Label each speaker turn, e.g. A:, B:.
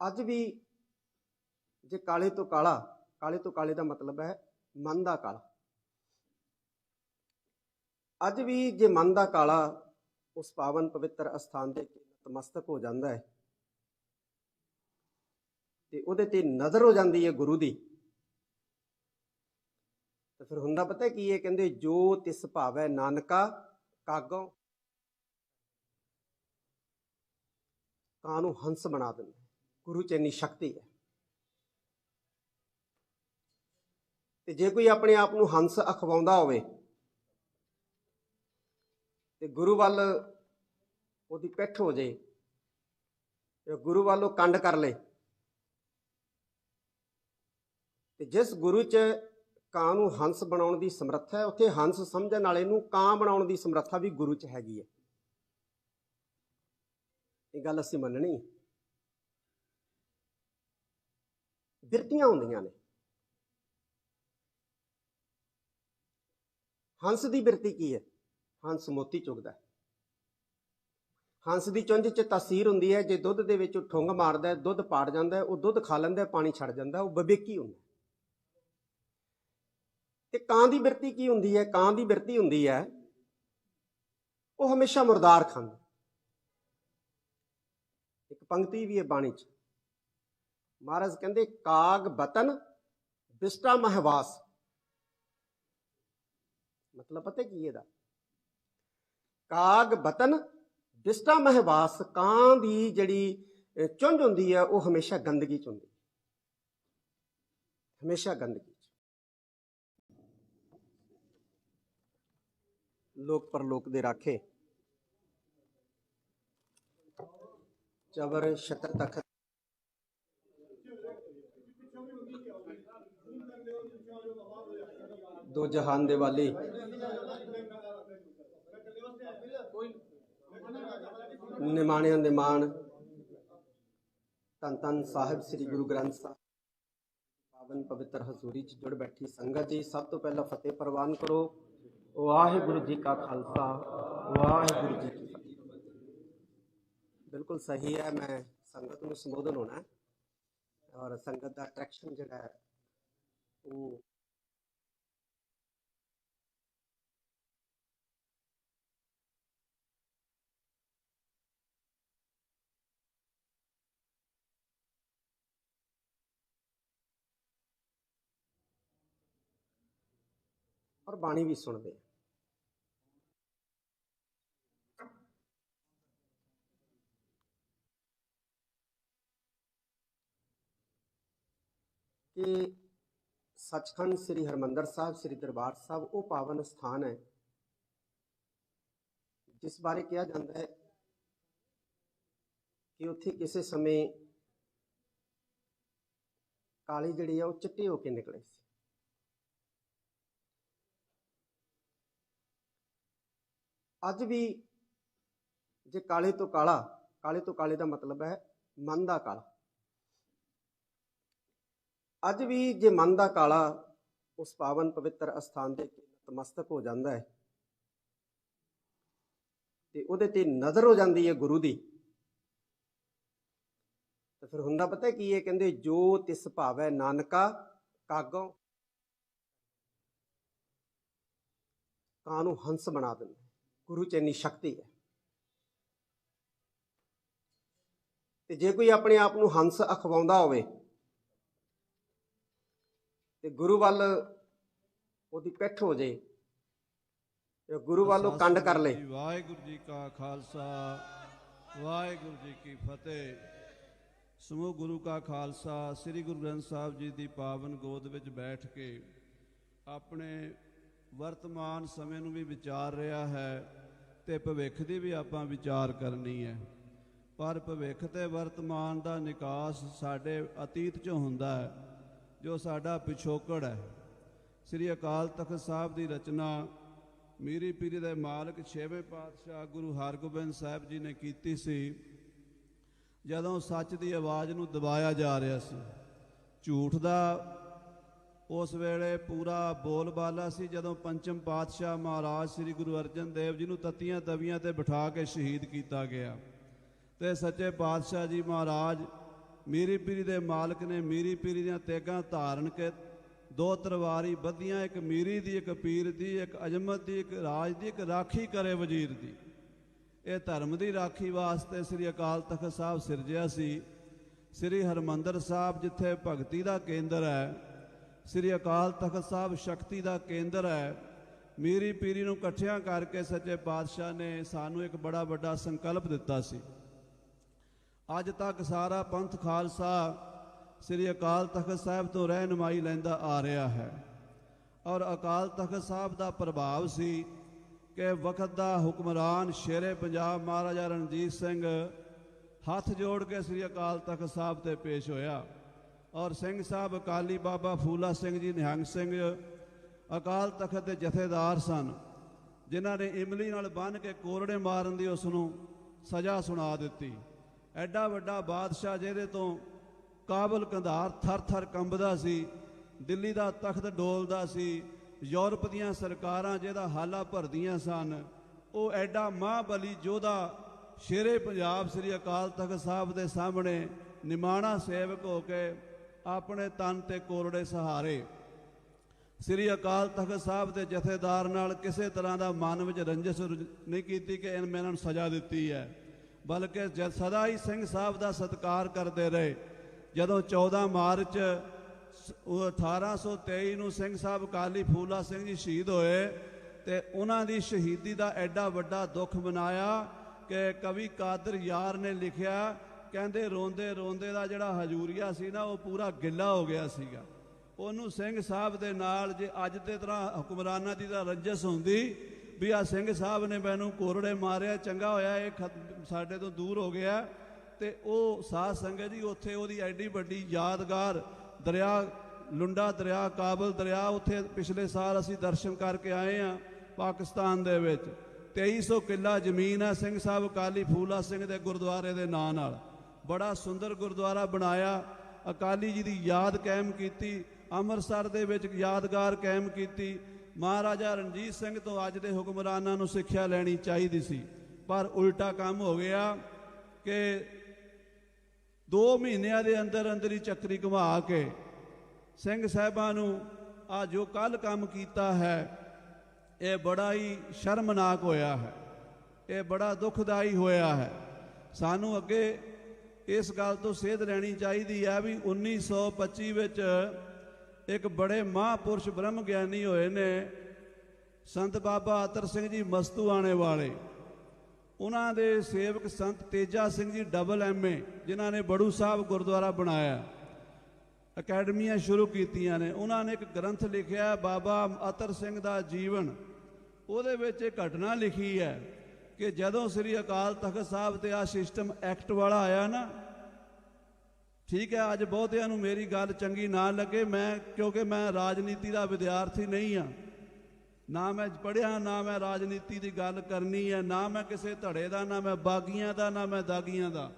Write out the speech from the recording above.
A: ਅੱਜ ਵੀ ਜੇ ਕਾਲੇ ਤੋਂ ਕਾਲਾ, ਕਾਲੇ ਤੋਂ ਕਾਲੇ ਦਾ ਮਤਲਬ ਹੈ ਮਨ ਦਾ ਕਾਲਾ। ਅੱਜ ਵੀ ਜੇ ਮਨ ਦਾ ਕਾਲਾ ਉਸ ਪਾਵਨ ਪਵਿੱਤਰ ਅਸਥਾਨ ਦੇ ਨਤਮਸਤਕ ਹੋ ਜਾਂਦਾ ਹੈ, ਤੇ ਉਹਦੇ ਤੇ ਨਜ਼ਰ ਹੋ ਜਾਂਦੀ ਹੈ ਗੁਰੂ ਦੀ, ਤਾਂ ਫਿਰ ਹੁੰਦਾ ਪਤਾ ਕੀ ਹੈ, ਕਹਿੰਦੇ ਜੋ ਤਿਸ ਭਾਵੈ ਨਾਨਕਾ ਕਾਗੋਂ ਕਾਂ ਨੂੰ ਹੰਸ ਬਣਾ ਦਿੰਦਾ। ਗੁਰੂ ਚ ਇੰਨੀ ਸ਼ਕਤੀ ਹੈ। ਤੇ ਜੇ ਕੋਈ ਆਪਣੇ ਆਪ ਨੂੰ ਹੰਸ ਅਖਵਾਉਂਦਾ ਹੋਵੇ, ਤੇ ਗੁਰੂ ਵੱਲ ਉਹਦੀ ਪਿੱਠ ਹੋ ਜੇ, ਤੇ ਗੁਰੂ ਵੱਲ ਉਹ ਕੰਡ ਕਰ ਲੇ, ਤੇ ਜਿਸ ਗੁਰੂ ਚ ਕਾਂ ਨੂੰ ਹੰਸ ਬਣਾਉਣ ਦੀ ਸਮਰੱਥਾ ਹੈ, ਉੱਥੇ ਹੰਸ ਸਮਝਣ ਵਾਲੇ ਨੂੰ ਕਾਂ ਬਣਾਉਣ ਦੀ ਸਮਰੱਥਾ ਵੀ ਗੁਰੂ ਚ ਹੈਗੀ ਹੈ। ਇਹ ਗੱਲ ਅਸੀਂ ਮੰਨਣੀ ਬਿਰਤੀਆਂ ਹੁੰਦੀਆਂ ਨੇ। ਹੰਸ ਦੀ ਬਿਰਤੀ ਕੀ ਹੈ? ਹੰਸ ਮੋਤੀ ਚੁਗਦਾ ਹੈ। ਹੰਸ ਦੀ ਚੁੰਝ 'ਚ ਤਾਸੀਰ ਹੁੰਦੀ ਹੈ, ਜੇ ਦੁੱਧ ਦੇ ਵਿੱਚ ਠੁੰਗ ਮਾਰਦਾ ਦੁੱਧ ਪਾੜ ਜਾਂਦਾ ਉਹ ਦੁੱਧ ਖਾ ਲੈਂਦਾ ਪਾਣੀ ਛੱਡ ਜਾਂਦਾ ਉਹ ਬਵੇਕੀ ਹੁੰਦਾ ਤੇ ਕਾਂ ਦੀ ਬਿਰਤੀ ਕੀ ਹੁੰਦੀ ਹੈ? ਕਾਂ ਦੀ ਬਿਰਤੀ ਹੁੰਦੀ ਹੈ, ਉਹ ਹਮੇਸ਼ਾ ਮੁਰਦਾਰ ਖਾਂਦਾ ਇੱਕ ਪੰਕਤੀ ਵੀ ਹੈ ਬਾਣੀ 'ਚ। ਮਹਾਰਾਜ ਕਹਿੰਦੇ ਕਾਗ ਬਤਨ ਬਿਸਟਾ ਮਹਵਾਸ। ਮਤਲਬ ਪਤਾ ਕੀ ਇਹਦਾ? ਕਾਗ ਬਤਨ ਬਿਸਟਾ ਮਹਵਾਸ ਕਾਂ ਦੀ ਜਿਹੜੀ ਅਹ, ਚੁੰਝ ਹੁੰਦੀ ਹੈ ਉਹ ਹਮੇਸ਼ਾ ਗੰਦਗੀ ਚ ਹੁੰਦੀ। ਹਮੇਸ਼ਾ ਗੰਦਗੀ ਚ। ਲੋਕ ਪਰਲੋਕ ਦੇ ਰਾਖੇ। ਚਬਰ ਛਤਰ ਤਖਤ ਦੋ ਜਹਾਨ ਦੇ ਵਾਲੀ। ਨਿਮਾਣਿਆਂ ਦੇ ਮਾਣ। ਧੰਨ ਧੰਨ ਸਾਹਿਬ ਸ੍ਰੀ ਗੁਰੂ ਗ੍ਰੰਥ ਸਾਹਿਬ। ਪਾਵਨ ਪਵਿੱਤਰ ਹਜ਼ੂਰੀ ਚ ਜੁੜ ਬੈਠੀ ਸੰਗਤ ਜੀ, ਸਭ ਤੋਂ ਪਹਿਲਾਂ ਫਤਿਹ ਪ੍ਰਵਾਨ ਕਰੋ। ਵਾਹਿਗੁਰੂ ਜੀ ਕਾ ਖਾਲਸਾ, ਵਾਹਿਗੁਰੂ ਜੀ ਕੀ ਫਤਿਹ। ਬਿਲਕੁਲ ਸਹੀ ਹੈ, ਮੈਂ ਸੰਗਤ ਨੂੰ ਸੰਬੋਧਨ ਹੋਣਾ ਔਰ ਸੰਗਤ ਦਾ ਅਟਰੈਕਸ਼ਨ ਜਿਹੜਾ ਹੈ, ਉਹ ਔਰ ਬਾਣੀ ਵੀ ਸੁਣਦੇ ਆ। ਕਿ ਸੱਚਖੰਡ ਸ੍ਰੀ ਹਰਮੰਦਰ ਸਾਹਿਬ, ਸ੍ਰੀ ਦਰਬਾਰ ਸਾਹਿਬ, ਉਹ ਪਾਵਨ ਸਥਾਨ ਹੈ, ਜਿਸ ਬਾਰੇ ਕਿਹਾ ਜਾਂਦਾ ਹੈ ਕਿ ਉੱਥੇ ਕਿਸੇ ਸਮੇਂ ਕਾਲੀ ਜਿਹੜੀ ਆ ਉਹ ਚਿੱਟੀ ਹੋ ਕੇ ਨਿਕਲੇ ਸੀ। ਅੱਜ ਵੀ ਜੇ ਕਾਲੇ ਤੋਂ ਕਾਲਾ, ਕਾਲੇ ਤੋਂ ਕਾਲੇ ਦਾ ਮਤਲਬ ਹੈ ਮਨ ਦਾ ਕਾਲਾ। ਅੱਜ ਵੀ ਜੇ ਮਨ ਦਾ ਕਾਲਾ ਉਸ ਪਾਵਨ ਪਵਿੱਤਰ ਅਸਥਾਨ ਦੇ ਨਤਮਸਤਕ ਹੋ ਜਾਂਦਾ ਹੈ, ਤੇ ਉਹਦੇ ਤੇ ਨਜ਼ਰ ਹੋ ਜਾਂਦੀ ਹੈ ਗੁਰੂ ਦੀ, ਤੇ ਫਿਰ ਹੁੰਦਾ ਪਤਾ ਕੀ ਹੈ, ਕਹਿੰਦੇ ਜੋ ਤਿਸ ਭਾਵੈ ਨਾਨਕਾ ਕਾਗੋਂ ਕਾਂ ਨੂੰ ਹੰਸ ਬਣਾ ਦਿੰਦਾ। ਗੁਰੂ ਚ ਇੰਨੀ ਸ਼ਕਤੀ ਹੈ। ਤੇ ਜੇ ਕੋਈ ਆਪਣੇ ਆਪ ਨੂੰ ਹੰਸ ਅਖਵਾਉਂਦਾ ਹੋਵੇ, ਤੇ ਗੁਰੂ ਵੱਲ ਉਹਦੀ ਪਿੱਠ ਹੋ ਜੇ, ਤੇ ਗੁਰੂ ਵੱਲ ਉਹ ਕੰਡ ਕਰ ਲੇ।
B: ਵਾਹਿਗੁਰੂ ਜੀ ਕਾ ਖਾਲਸਾ, ਵਾਹਿਗੁਰੂ ਜੀ ਕੀ ਫਤਿਹ। ਸਮੂਹ ਗੁਰੂ ਕਾ ਖਾਲਸਾ, ਸ੍ਰੀ ਗੁਰੂ ਗ੍ਰੰਥ ਸਾਹਿਬ ਜੀ ਦੀ ਪਾਵਨ ਗੋਦ ਵਿੱਚ ਬੈਠ ਕੇ ਆਪਣੇ ਵਰਤਮਾਨ ਸਮੇਂ ਨੂੰ ਵੀ ਵਿਚਾਰ ਰਿਹਾ ਹੈ। ਤੇ ਭਵਿੱਖ ਦੀ ਵੀ ਆਪਾਂ ਵਿਚਾਰ ਕਰਨੀ ਹੈ। ਪਰ ਭਵਿੱਖ ਤੇ ਵਰਤਮਾਨ ਦਾ ਨਿਕਾਸ ਸਾਡੇ ਅਤੀਤ 'ਚ ਹੁੰਦਾ ਹੈ, ਜੋ ਸਾਡਾ ਪਿਛੋਕੜ ਹੈ। ਸ੍ਰੀ ਅਕਾਲ ਤਖਤ ਸਾਹਿਬ ਦੀ ਰਚਨਾ ਮੀਰੀ ਪੀਰੀ ਦੇ ਮਾਲਕ ਛੇਵੇਂ ਪਾਤਸ਼ਾਹ ਗੁਰੂ ਹਰਗੋਬਿੰਦ ਸਾਹਿਬ ਜੀ ਨੇ ਕੀਤੀ ਸੀ, ਜਦੋਂ ਸੱਚ ਦੀ ਆਵਾਜ਼ ਨੂੰ ਦਬਾਇਆ ਜਾ ਰਿਹਾ ਸੀ। ਝੂਠ ਦਾ ਉਸ ਵੇਲੇ ਪੂਰਾ ਬੋਲਬਾਲਾ ਸੀ ਜਦੋਂ ਪੰਚਮ ਪਾਤਸ਼ਾਹ ਮਹਾਰਾਜ ਸ੍ਰੀ ਗੁਰੂ ਅਰਜਨ ਦੇਵ ਜੀ ਨੂੰ ਤਤੀਆਂ ਤਵੀਆਂ ਤੇ ਬਿਠਾ ਕੇ ਸ਼ਹੀਦ ਕੀਤਾ ਗਿਆ। ਤੇ ਸੱਚੇ ਪਾਤਸ਼ਾਹ ਜੀ ਮਹਾਰਾਜ, ਮੀਰੀ ਪੀਰੀ ਦੇ ਮਾਲਕ ਨੇ ਮੀਰੀ ਪੀਰੀ ਦੀਆਂ ਤੇਗਾਂ ਧਾਰਨ ਕੇ ਦੋ ਤਰਵਾਰੀ ਬੱਧੀਆਂ, ਇੱਕ ਮੀਰੀ ਦੀ, ਇੱਕ ਪੀਰ ਦੀ, ਇੱਕ ਅਜਮਤ ਦੀ, ਇੱਕ ਰਾਜ ਦੀ, ਇੱਕ ਰਾਖੀ ਕਰੇ ਵਜ਼ੀਰ ਦੀ। ਇਹ ਧਰਮ ਦੀ ਰਾਖੀ ਵਾਸਤੇ ਸ੍ਰੀ ਅਕਾਲ ਤਖਤ ਸਾਹਿਬ ਸਿਰਜਿਆ ਸੀ। ਸ੍ਰੀ ਹਰਮੰਦਰ ਸਾਹਿਬ, ਜਿੱਥੇ ਭਗਤੀ ਦਾ ਕੇਂਦਰ ਹੈ ਸ੍ਰੀ ਅਕਾਲ ਤਖਤ ਸਾਹਿਬ ਸ਼ਕਤੀ ਦਾ ਕੇਂਦਰ ਹੈ। ਮੀਰੀ ਪੀਰੀ ਨੂੰ ਇਕੱਠਿਆਂ ਕਰਕੇ ਸੱਚੇ ਪਾਤਸ਼ਾਹ ਨੇ ਸਾਨੂੰ ਇੱਕ ਬੜਾ ਵੱਡਾ ਸੰਕਲਪ ਦਿੱਤਾ ਸੀ। ਅੱਜ ਤੱਕ ਸਾਰਾ ਪੰਥ ਖਾਲਸਾ ਸ੍ਰੀ ਅਕਾਲ ਤਖਤ ਸਾਹਿਬ ਤੋਂ ਰਹਿਨਮਾਈ ਲੈਂਦਾ ਆ ਰਿਹਾ ਹੈ। ਔਰ ਅਕਾਲ ਤਖਤ ਸਾਹਿਬ ਦਾ ਪ੍ਰਭਾਵ ਸੀ ਕਿ ਵਕਤ ਦਾ ਹੁਕਮਰਾਨ ਸ਼ੇਰੇ ਪੰਜਾਬ ਮਹਾਰਾਜਾ ਰਣਜੀਤ ਸਿੰਘ ਹੱਥ ਜੋੜ ਕੇ ਸ੍ਰੀ ਅਕਾਲ ਤਖਤ ਸਾਹਿਬ ਤੇ ਪੇਸ਼ ਹੋਇਆ। ਔਰ ਸਿੰਘ ਸਾਹਿਬ ਅਕਾਲੀ ਬਾਬਾ ਫੂਲਾ ਸਿੰਘ ਜੀ, ਨਿਹੰਗ ਸਿੰਘ, ਅਕਾਲ ਤਖਤ ਦੇ ਜਥੇਦਾਰ ਸਨ, ਜਿਨ੍ਹਾਂ ਨੇ ਇਮਲੀ ਨਾਲ ਬੰਨ ਕੇ ਕੋਰੜੇ ਮਾਰਨ ਦੀ ਉਸ ਨੂੰ ਸਜ਼ਾ ਸੁਣਾ ਦਿੱਤੀ। ਐਡਾ ਵੱਡਾ ਬਾਦਸ਼ਾਹ ਜਿਹਦੇ ਤੋਂ ਕਾਬਲ ਕੰਧਾਰ ਥਰ-ਥਰ ਕੰਬਦਾ ਸੀ, ਦਿੱਲੀ ਦਾ ਤਖਤ ਡੋਲਦਾ ਸੀ, ਯੂਰਪ ਦੀਆਂ ਸਰਕਾਰਾਂ ਜਿਹਦਾ ਹਾਲਾ ਭਰਦੀਆਂ ਸਨ, ਉਹ ਐਡਾ ਮਹਾਬਲੀ ਯੋਧਾ ਸ਼ੇਰੇ ਪੰਜਾਬ ਸ੍ਰੀ ਅਕਾਲ ਤਖਤ ਸਾਹਿਬ ਦੇ ਸਾਹਮਣੇ ਨਿਮਾਣਾ ਸੇਵਕ ਹੋ ਕੇ ਆਪਣੇ ਤਨ ਤੇ ਕੋਰੜੇ ਸਹਾਰੇ। ਸ੍ਰੀ ਅਕਾਲ ਤਖਤ ਸਾਹਿਬ ਦੇ ਜਥੇਦਾਰ ਨਾਲ ਕਿਸੇ ਤਰ੍ਹਾਂ ਦਾ ਮਨ ਵਿੱਚ ਰੰਜਿਸ਼ ਰੁਝ- ਨਹੀਂ ਕੀਤੀ ਕਿ ਇਹਨਾਂ ਮੈਂ ਇਹਨਾਂ ਨੂੰ ਸਜ਼ਾ ਦਿੱਤੀ ਹੈ। ਬਲਕਿ ਜ- ਸਦਾ ਹੀ ਸਿੰਘ ਸਾਹਿਬ ਦਾ ਸਤਿਕਾਰ ਕਰਦੇ ਰਹੇ। ਜਦੋਂ 14 ਮਾਰਚ ਸ- ਉਹ 1823 ਨੂੰ ਸਿੰਘ ਸਾਹਿਬ ਕਾਲੀ ਫੂਲਾ ਸਿੰਘ ਜੀ ਸ਼ਹੀਦ ਹੋਏ ਤੇ ਉਹਨਾਂ ਦੀ ਸ਼ਹੀਦੀ ਦਾ ਐਡਾ ਵੱਡਾ ਦੁੱਖ ਮਨਾਇਆ ਕਿ ਕਵੀ ਕਾਦਰ ਯਾਰ ਨੇ ਲਿਖਿਆ ਕਹਿੰਦੇ ਰੋਂਦੇ ਰੋਂਦੇ ਦਾ ਜਿਹੜਾ ਹਜੂਰੀਆ ਸੀ ਨਾ, ਉਹ ਪੂਰਾ ਗਿੱਲਾ ਹੋ ਗਿਆ ਸੀਗਾ। ਉਹਨੂੰ ਸਿੰਘ ਸਾਹਿਬ ਦੇ ਨਾਲ ਜੇ ਅੱਜ ਦੇ ਤਰ੍ਹਾਂ ਹੁਕਮਰਾਨਾਂ ਦੀ ਤਾਂ ਰੰਜਸ ਹੁੰਦੀ ਵੀ ਆ ਸਿੰਘ ਸਾਹਿਬ ਨੇ ਮੈਨੂੰ ਕੋਰੜੇ ਮਾਰਿਆ, ਚੰਗਾ ਹੋਇਆ, ਇਹ ਖਤ- ਸਾਡੇ ਤੋਂ ਦੂਰ ਹੋ ਗਿਆ। ਤੇ ਉਹ ਸਾਧ ਸੰਗਤ ਜੀ, ਉੱਥੇ ਉਹਦੀ ਐਡੀ ਵੱਡੀ ਯਾਦਗਾਰ ਦਰਿਆ, ਲੁੰਡਾ ਦਰਿਆ, ਕਾਬਲ ਦਰਿਆ, ਉੱਥੇ ਪਿਛਲੇ ਸਾਲ ਅਸੀਂ ਦਰਸ਼ਨ ਕਰਕੇ ਆਏ ਆ ਪਾਕਿਸਤਾਨ ਦੇ ਵਿੱਚ। 2300 ਕਿੱਲਾ ਜ਼ਮੀਨ ਹੈ ਸਿੰਘ ਸਾਹਿਬ, ਕਾਲੀ ਫੂਲਾ ਸਿੰਘ ਦੇ ਗੁਰਦੁਆਰੇ ਦੇ ਨਾਂ ਨਾਲ। ਬੜਾ ਸੁੰਦਰ ਗੁਰਦੁਆਰਾ ਬਣਾਇਆ। ਅਕਾਲੀ ਜੀ ਦੀ ਯਾਦ ਕਾਇਮ ਕੀਤੀ, ਅੰਮ੍ਰਿਤਸਰ ਦੇ ਵਿੱਚ ਯਾਦਗਾਰ ਕਾਇਮ ਕੀਤੀ। ਮਹਾਰਾਜਾ ਰਣਜੀਤ ਸਿੰਘ ਤੋਂ ਅੱਜ ਦੇ ਹੁਕਮਰਾਨਾਂ ਨੂੰ ਸਿੱਖਿਆ ਲੈਣੀ ਚਾਹੀਦੀ ਸੀ। ਪਰ ਉਲਟਾ ਕੰਮ ਹੋ ਗਿਆ ਕਿ 2 ਮਹੀਨਿਆਂ ਦੇ ਅੰਦਰ ਅੰਦਰ ਹੀ ਚੱਕਰੀ ਘੁਮਾ ਕੇ ਸਿੰਘ ਸਾਹਿਬਾਂ ਨੂੰ ਆ ਜੋ ਕੱਲ ਕੰਮ ਕੀਤਾ ਹੈ, ਇਹ ਬੜਾ ਹੀ ਸ਼ਰਮਨਾਕ ਹੋਇਆ ਹੈ। ਇਹ ਬੜਾ ਦੁਖਦਾਈ ਹੋਇਆ ਹੈ। ਸਾਨੂੰ ਅੱਗੇ ਇਸ ਗੱਲ ਤੋਂ ਸੇਧ ਲੈਣੀ ਚਾਹੀਦੀ ਹੈ ਵੀ 1925 ਵਿੱਚ ਇੱਕ ਬੜੇ ਮਹਾਪੁਰਸ਼ ਬ੍ਰਹਮ ਗਿਆਨੀ ਹੋਏ ਨੇ, ਸੰਤ ਬਾਬਾ ਅਤਰ ਸਿੰਘ ਜੀ ਮਸਤੂ ਆਣੇ ਵਾਲੇ। ਉਹਨਾਂ ਦੇ ਸੇਵਕ ਸੰਤ ਤੇਜਾ ਸਿੰਘ ਜੀ ਡਬਲ ਐਮਏ ਜਿਨ੍ਹਾਂ ਨੇ ਬੜੂ ਸਾਹਿਬ ਗੁਰਦੁਆਰਾ ਬਣਾਇਆ। ਅਕੈਡਮੀਆਂ ਸ਼ੁਰੂ ਕੀਤੀਆਂ ਨੇ। ਉਹਨਾਂ ਨੇ ਇੱਕ ਗ੍ਰੰਥ ਲਿਖਿਆ, ਬਾਬਾ ਅਤਰ ਸਿੰਘ ਦਾ ਜੀਵਨ। ਉਹਦੇ ਵਿੱਚ ਇੱਕ ਘਟਨਾ ਲਿਖੀ ਹੈ ਕਿ ਜਦੋਂ ਸ੍ਰੀ ਅਕਾਲ ਤਖਤ ਸਾਹਿਬ ਤੇ ਆ ਸਿਸਟਮ ਐਕਟ ਵਾਲਾ ਆਇਆ ਨਾ, ਠੀਕ ਹੈ, ਅੱਜ ਬਹੁਤਿਆਂ ਨੂੰ ਮੇਰੀ ਗੱਲ ਚੰਗੀ ਨਾ ਲੱਗੇ, ਮੈਂ, ਕਿਉਂਕਿ ਮੈਂ ਰਾਜਨੀਤੀ ਦਾ ਵਿਦਿਆਰਥੀ ਨਹੀਂ ਆ ਨਾ ਮੈਂ ਪੜ੍ਹਿਆ, ਨਾ ਮੈਂ ਰਾਜਨੀਤੀ ਦੀ ਗੱਲ ਕਰਨੀ ਹੈ, ਨਾ ਮੈਂ ਕਿਸੇ ਧੜੇ ਦਾ, ਨਾ ਮੈਂ ਬਾਗੀਆਂ ਦਾ, ਨਾ ਮੈਂ ਦਾਗੀਆਂ ਦਾ।